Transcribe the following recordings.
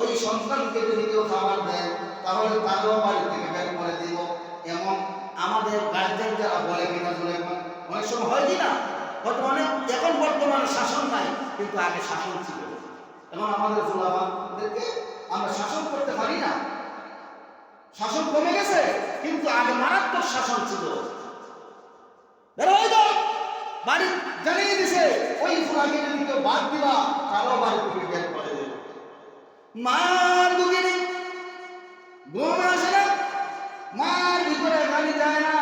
ওই সন্তানকে যদি কেউ খাবার দেয়, তাহলে তারও বাড়ি থেকে বের করে দিব। এমন আমাদের গার্জেন যারা বলে কিনা বলে অনেক সময় হয় কি না? অনেক এখন বর্তমানে শাসন নাই, কিন্তু আগে শাসন ছিল। এখন আমাদের জোলাবানদেরকে আমরা শাসন করতে পারি না। শাসন কমে গেছে, কিন্তু আগে মারাত্মক শাসন ছিল। বাড়ি জানিয়ে দিছে, ওই ফুলাকে যদি কেউ বাদ দিবা তারও বাড়ি থেকে বের করে দেবে মার দুগিনি ঘুম আসে না। মার ভিতরে গাড়ি যায় না।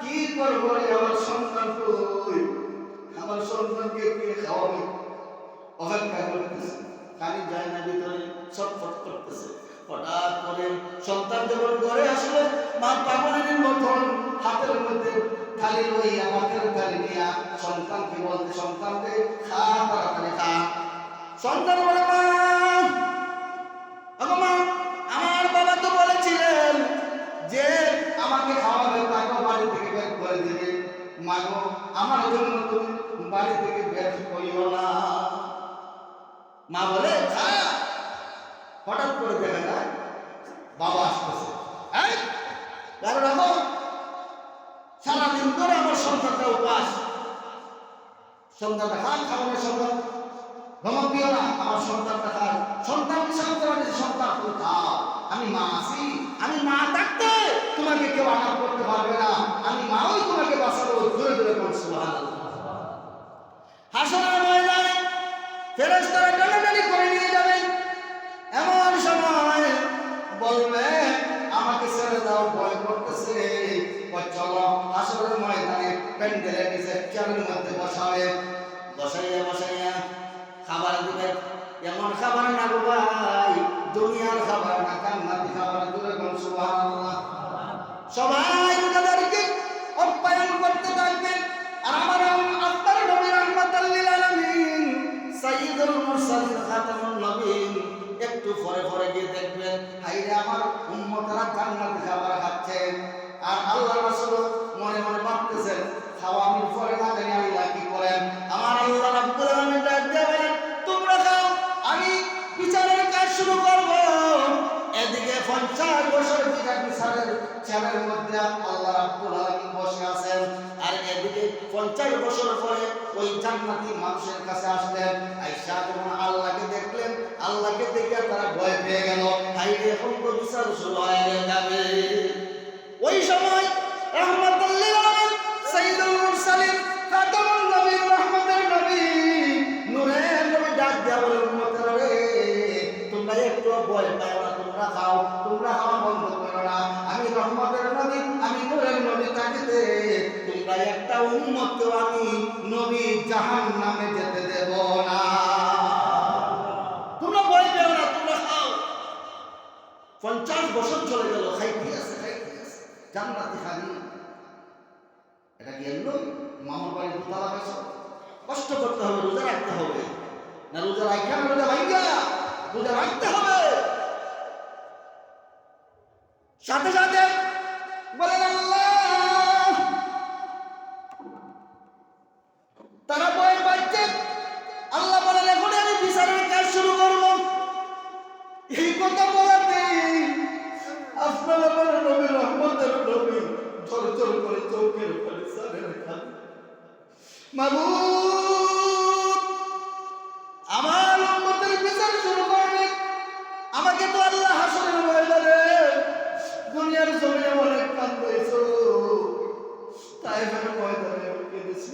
কি করব রে, আমার সন্তান কই? আমার সন্তানকে কে খাওয়াবে? অপেক্ষা করতেছে। খালি যায় না, ভিতরে ছটফট করতেছে। হঠাৎ করে সন্তান যখন ঘরে আসলো, মা পাগলের মতন হাতের মধ্যে থালি লইয়া, মাথার থালি নিয়া সন্তানকে বলতে, সন্তানকে খা, তাড়াতাড়ি খা। সন্তান মা বলে হঠাৎ করে দেখা যায়, বাবা আসতেছে। কারণ সারাদিন ধরে আমার সন্তানটা উপাস। সন্তানটা খান সন্তান। ধমক দিও না, আমার সন্তানটা খান সন্তান তুমি খাও আমি মা আছি, আমি মা থাকতে তোমাকে কেউ আঘাত করতে পারবে না। আমি মাও তোমাকে বাঁচাবো। ধরে ধরে করছি হাসনের ময়দানে ফেরেস্তারা আমাকে ছেড়ে দাও, ভয় করতেছে। চলো খাবার খাবার না দুনিয়ার খাবার না কান্নাতি খাবার। দূরে করতে থাকবেন আমার আপনার নবী রহমাতাল লিল আলামিন, সাইয়্যিদুল একটু পরে পরে গিয়ে দেখে তারা ভয় পেয়ে গেল। হাই এখন তো বিচার যাবে। ওই সময় রহমতুল্লাহ আলামিন সাইয়্যিদুল মুরসালিন খাতামুন নবীন রহমতের নবী নূরের নবী ডাক দিয়া বলে, উম্মতেরা রে তোমরা একটু ভয় পাও তোমরা খাও, তোমরা খাওয়া বন্ধ করো না। আমি রহমতের নবী, আমি নূরের নবী থাকিতে তোমরা একটা উম্মতকেও আমি নবী জাহান নামে যেতে দেব না তোমরা ভয় পেও না তোমরা খাও পঞ্চাশ বছর চলে গেল খালি এটা কি মামার বাড়ি দোতলা হয়েছে। কষ্ট করতে হবে, রোজা রাখতে হবে। না, রোজা রাখা রোজা রোজা রাখতে হবে। সাথে সাথে মাবুদ, আমার উম্মতের বিচার শুরু করবে আমাকে তো আল্লাহ হাসনের ময়দানে দুনিয়ার জমিনে অনেক কান্দাইছো তাই ফেলে ময়দানে কেঁদেছি।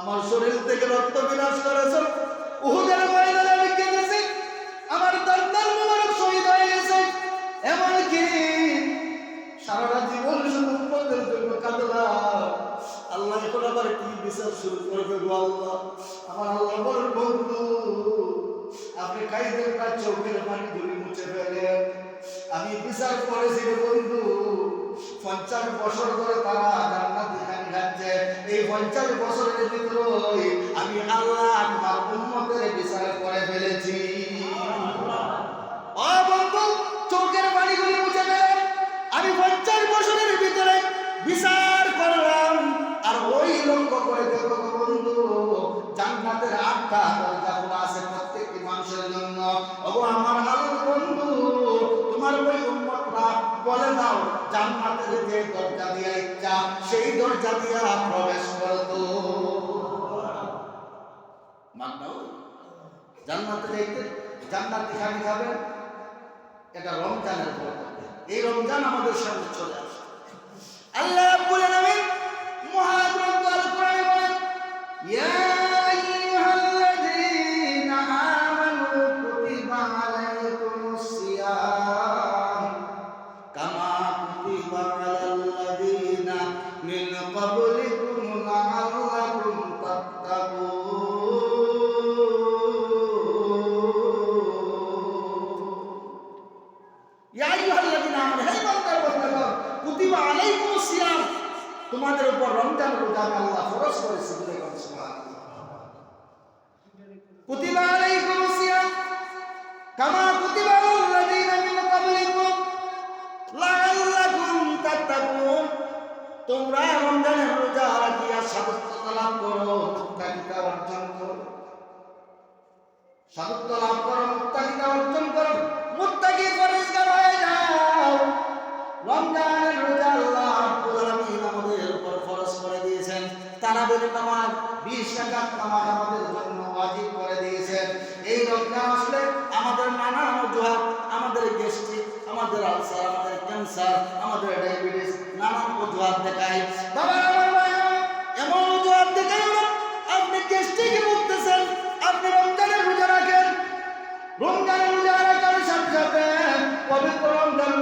আমার শরীর থেকে রক্ত বিনাশ করেছ বিচার করেছি রে বন্ধু। পঞ্চাশ বছর ধরে তারা জান্নাত এখানে খাচ্ছে এই পঞ্চাশ বছরের ভিতরে আমি আল্লাহ আমার উম্মতের বিচার করে ফেলেছি। বন্ধু, চোখের পানিগুলি মুছে ফেলেন আমি পঞ্চাশ বছরের ভিতরে বিচার করলাম। আর ওই লক্ষ্য করে দেখো বন্ধু, জান্নাতের আটটা দরজা দিয়া প্রবেশ করত। মানটাও জান্নাতে যাইতে, জান্নাতে খালি খাবেন এটা রমজানের পর এই রমজান আমাদের সামনে চলে আসে। আল্লাহ বলে আলামিন তারাবির নামাজ 20 রাকাত নামাজ আমাদের জন্য ওয়াজিব করে দিয়েছেন। এই রমজান আসলে আমাদের নানা অজুহাত, আমাদের গ্যাস্ট্রিক, আমাদের আলসার, আমাদের ক্যান্সার, আমাদের ডায়াবেটিস নানান অজুহাত দেখায়। এমন অজুহাত দেখায় আপনি গ্যাস্ট্রিকে ভুগতেছেন আপনি রমজানের রোজা রাখেন। রমজানের রোজা রাখার সাথে সাথে পবিত্র রমজান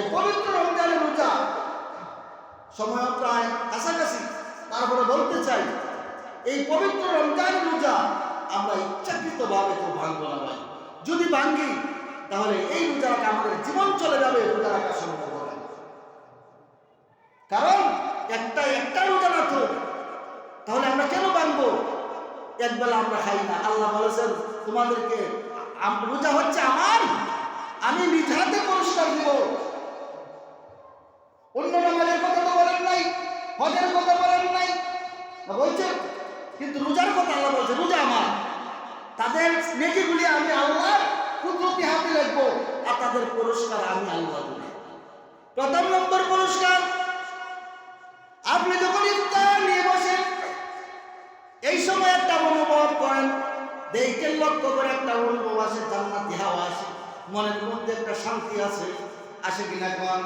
তাই পবিত্র রমজানের রোজা। সময় প্রায় কাছাকাছি। তারপরে বলতে চাই, এই পবিত্র রমজান রোজা আমরা ইচ্ছাকৃত ভাবে তো ভাঙবো না ভাই। যদি ভাঙ্গি, তাহলে এই রোজা রাখা আমাদের জীবন চলে যাবে রোজা রাখা সম্ভব হবে কারণ একটা একটা রোজা না তো, তাহলে আমরা কেন ভাঙবো? একবেলা আমরা খাই না। আল্লাহ বলেছেন, তোমাদেরকে রোজা হচ্ছে আমার, আমি নিজ হাতে পুরস্কার দিব। বলছেন কিন্তু রোজার কথা আল্লাহ বলছে, রোজা আমার। তাদের নেকিগুলি আমি আল্লাহ কুদরতি হাতে লিখব আর তাদের পুরস্কার আমি আল্লাহ দেব। প্রথম নম্বর পুরস্কার, আপনি যখন ইফতার নিয়ে বসেন, এই সময় একটা অনুভব করেন দেখে লক্ষ্য করে একটা অনুভব আসে, জান্নাতি হাওয়া আসে, মনের মধ্যে একটা শান্তি আছে আসে কিনা কোন?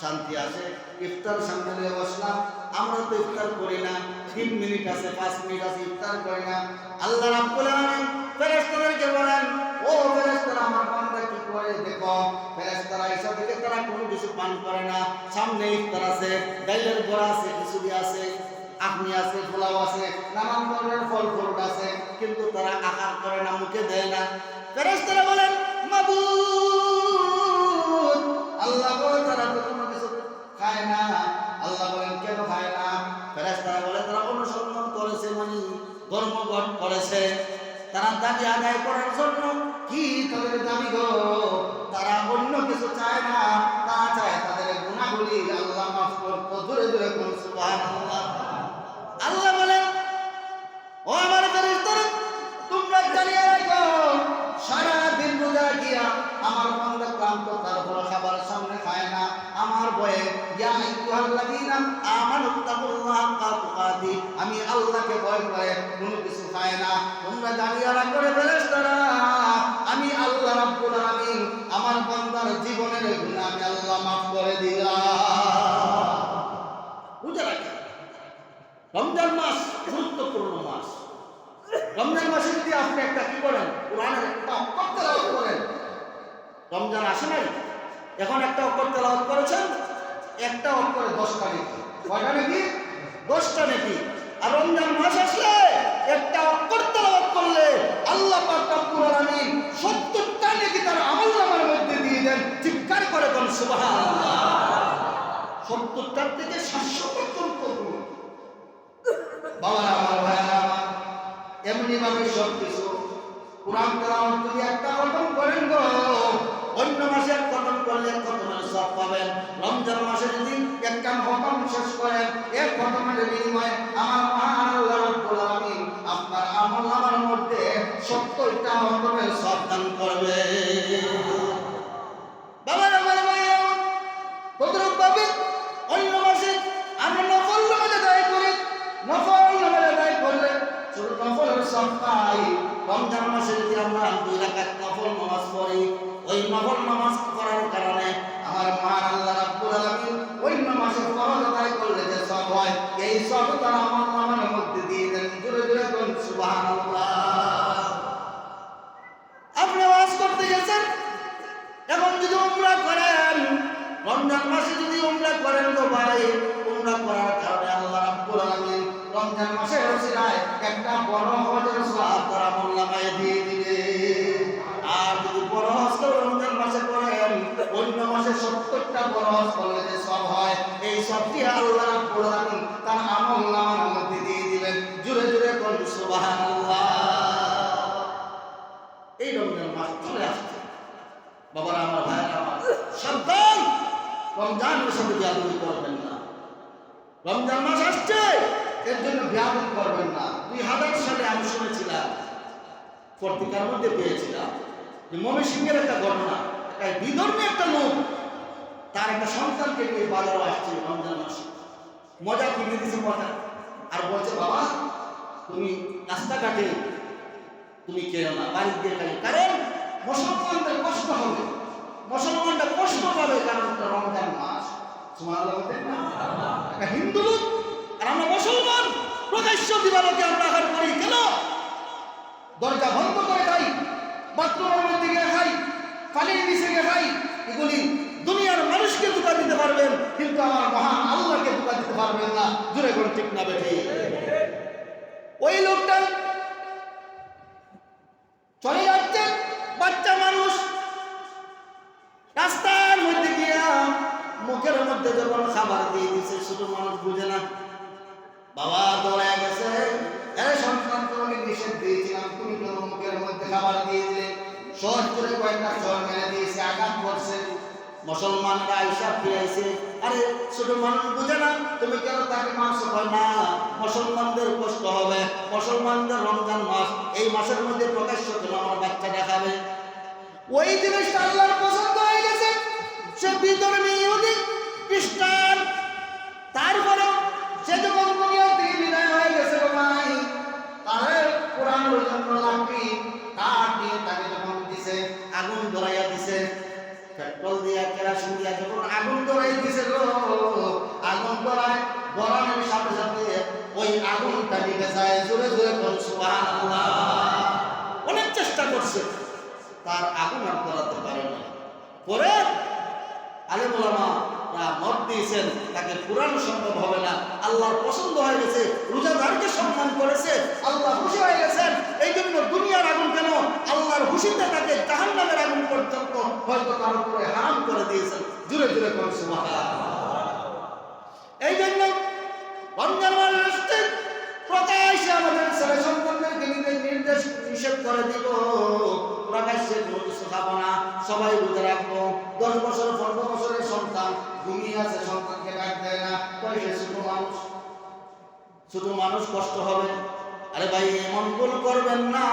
শান্তি আসে ইফতার সামনে নিয়ে বসলাম। আমরা তো ইফতার করি না, তিন মিনিট আছে, পাঁচ মিনিট আছে, ইফতার করি না। আল্লাহ রাব্বুল আলামিন ফেরেশতাদেরকে বলেন, ও ফেরেশতারা, আমার কি করে? দেখো, ফেরেশতারা এসে দেখে তারা কোনো কিছু পান করে না। সামনে ইফতার আছে, ডাইলের আছে, খিচুড়ি আছে আপনি আছে, পোলাও আছে, নানান ধরনের ফল ফ্রুট আছে, কিন্তু তারা আহার করে না, মুখে দেয় না। ফেরেশতারা বলেন, মাবুদ করেছে তারা দাবি আদায় করার জন্য কি তাদের দাবি গো? তারা অন্য কিছু চায় না। তারা চায় তাদের গুণাগুলি আল্লাহ মাফ করতো দূরে দূরে আল্লাহ বলেন, ও আমার তোমরা জানিয়ে রাখো সারা দিন রোজা গিয়া আমার বান্দা ক্লান্ত তারপর খাবার সামনে খায় না। আমার তুকাতি আমি আল্লাহকে ভয় করে, কোনো কিছু খায় না। তোমরা জানিয়ে রাখো রে ফেরেশতারা, আমি আল্লাহ রাব্বুল আলামিন, আমার বান্দার জীবনের গুনাহ আমি আল্লাহ মাফ করে দিলাম। রোজা রাখা রমজান মাস গুরুত্বপূর্ণ মাস। রমজান মাসে যদি আপনি একটা কি করেন? কোরআনের একটা অক্ষর করেন। রমজান আসে নাই? এখন একটা অক্ষর তেলাওয়াত করেছেন, একটা অক্ষরে দশটা নাকি কয়টা নাকি দশটা নাকি আর রমজান মাস আসলে একটা অক্ষর তেলাওয়াত করলে আল্লাহ পাক রব্বুল আলামিন 70টা নাকি তার আমলনামার মধ্যে দিয়ে দেন। চিৎকার করে কোন সুবহানাল্লাহ। 70টার থেকে 700 পর্যন্ত বাবা আমার আমার এমনি ভাবে সব কিছু কোরআন তেলাওয়াত যদি একটা খতম করেন গো, অন্য মাসে খতম করলে খতমের সব পাবেন? রমজান মাসে যদি একটা খতম শেষ করেন, এক খতমের বিনিময়ে আমার মহান আল্লাহ রাব্বুল আলামিন আপনার আমল নামার মধ্যে সত্তরটা খতমের সব দান করবে। বাবার আমার ভাইয়া তদ্রুপ ভাবে অন্য মাসে আমরা নফল নামাজ আদায় করি নফল নামাজ আদায় করলে শুধু নফলের সব পাই। রমজান মাসে যদি আমরা দুই রাকাত নফল নামাজ পড়ি ওই নফল নামাজ করার কারণে আমার মহান আল্লাহ রাব্বুল আলামিন ওই নামাজের ফরজ আদায় করলে যে সব হয়, এই সব তারা আমার নামের মধ্যে দিয়ে দেন। জোরে জোরে কোন সুবহানাল্লাহ। আপনি ওয়াজ করতে গেছেন? এখন যদি উমরা করেন, রমজান মাসে যদি উমরা করেন তো ভাই, উমরা করার কারণে আল্লাহ রাব্বুল আলামিন রমজান মাসে রসিলায় একটা বড় হজের সওয়াব তারা মোল্লামায় দিয়ে দিবে মাসে সত্তরটা বড় করলে যে সব হয়, এই সবটি আল্লাহ রাব্বুল তার আমল নামার মধ্যে দিয়ে দিবেন। জুড়ে জুড়ে কোন সুবহানাল্লাহ। এই রমজান মাস চলে আসছে। বাবার, আমার আমার বিয়াদবি করবেন না। রমজান মাস আসছে, এর জন্য বিয়াদবি করবেন না। দুই হাজার সালে আমি শুনেছিলাম, পত্রিকার মধ্যে পেয়েছিলাম যে মমি সিংহের একটা ঘটনা। একটা বিধর্মী একটা লোক, তার একটা সন্তানকে নিয়ে বাজারে আসছে রমজান মাসে। মজা কিনে দিছে মজা আর বলছে, বাবা, তুমি রাস্তাঘাটে তুমি কেন না? বাড়ি দিয়ে খালি কারণ মুসলমানদের কষ্ট হবে। মুসলমানরা কষ্ট পাবে কারণ এটা রমজান মাস। না? একটা হিন্দু লোক, আর আমরা মুসলমান, প্রকাশ্য দিবালোকে আমরা আহার করি। কেন? দরজা বন্ধ করে খাই। বাথরুমের খাই পানির নিচে ভাই, এগুলি দুনিয়ার মানুষকে ধোকা দিতে পারবেন, কিন্তু আমার মহান আল্লাহকে ধোকা দিতে পারবেন না। জুড়ে করে ঠিক না বেঠে ওই লোকটা করে মেরে দিয়েছে আঘাত করছে মুসলমানরা আইসা ফিরাইছে। আরে, ছোট মানুষ বুঝে না, তুমি কেন তাকে মাংস হয় না? মুসলমানদের কষ্ট হবে, মুসলমানদের রমজান মাস, এই মাসের মধ্যে প্রকাশ্য কেন আমার বাচ্চা দেখাবে। ওই জিনিসটা আল্লাহর পছন্দ হয়ে গেছে। সে বিধর্মী ইহুদি, খ্রিস্টান তারপরে সে যখন দুনিয়া থেকে বিদায় হয়ে গেছে ভাই তাহলে কোরআনের জন্য লাকড়ি পেট্রোল দিয়া কেরাসিন দিয়া যখন আগুন ধরাই দিছে গো, আগুন ধরায়, ধরানোর সাথে সাথে ওই আগুনটা নিভে যায়। জোরে জোরে কোন সুবহানাল্লাহ। অনেক চেষ্টা করছে। তার আগুন আর ধরাতে পারে না। পরে আলেম ওলামা মত দিয়েছেন, তাকে পুরানো সম্ভব হবে না। আল্লাহর পছন্দ হয়ে গেছে, রোজাদারকে সম্মান করেছে, আল্লাহ খুশি হয়ে গেছেন। এই জন্য দুনিয়ার আগুন কেন? আল্লাহর খুশিতে তাকে জাহান নামের হয়তো তার উপরে হারাম করে দিয়েছেন। জুড়ে জুড়ে করছে এই জন্য মাস প্রকাশ্যে সবাই রাখব। দশ বছর, পনেরো বছরের সন্তান আছে দেয় না। মানুষ? শুধু মানুষ কষ্ট হবে। আরে ভাই, এমন ভুল করবেন না।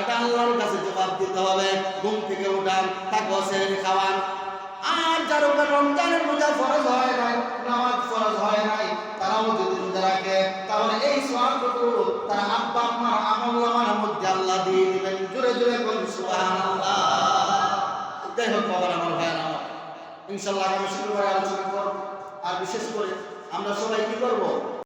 এটা আল্লাহর কাছে জবাব দিতে হবে। ঘুম থেকে উঠান তাকে ছেড়ে খাওয়ান। আর যার উপর রমজানের রোজা ফরজ হয় নাই, নামাজ ফরজ হয় নাই, তারাও যদি রোজা রাখে, তাহলে এই সওয়াবটুকু তার আব্বা মধ্যে আল্লাহ দিয়ে দিবেন। জোরে জোরে বলুন, সুবহানাল্লাহ। যাই হোক আমার আমার ইনশাল্লাহ আগামী শুক্রবারে আলোচনা করব। আর বিশেষ করে আমরা সবাই কি করব?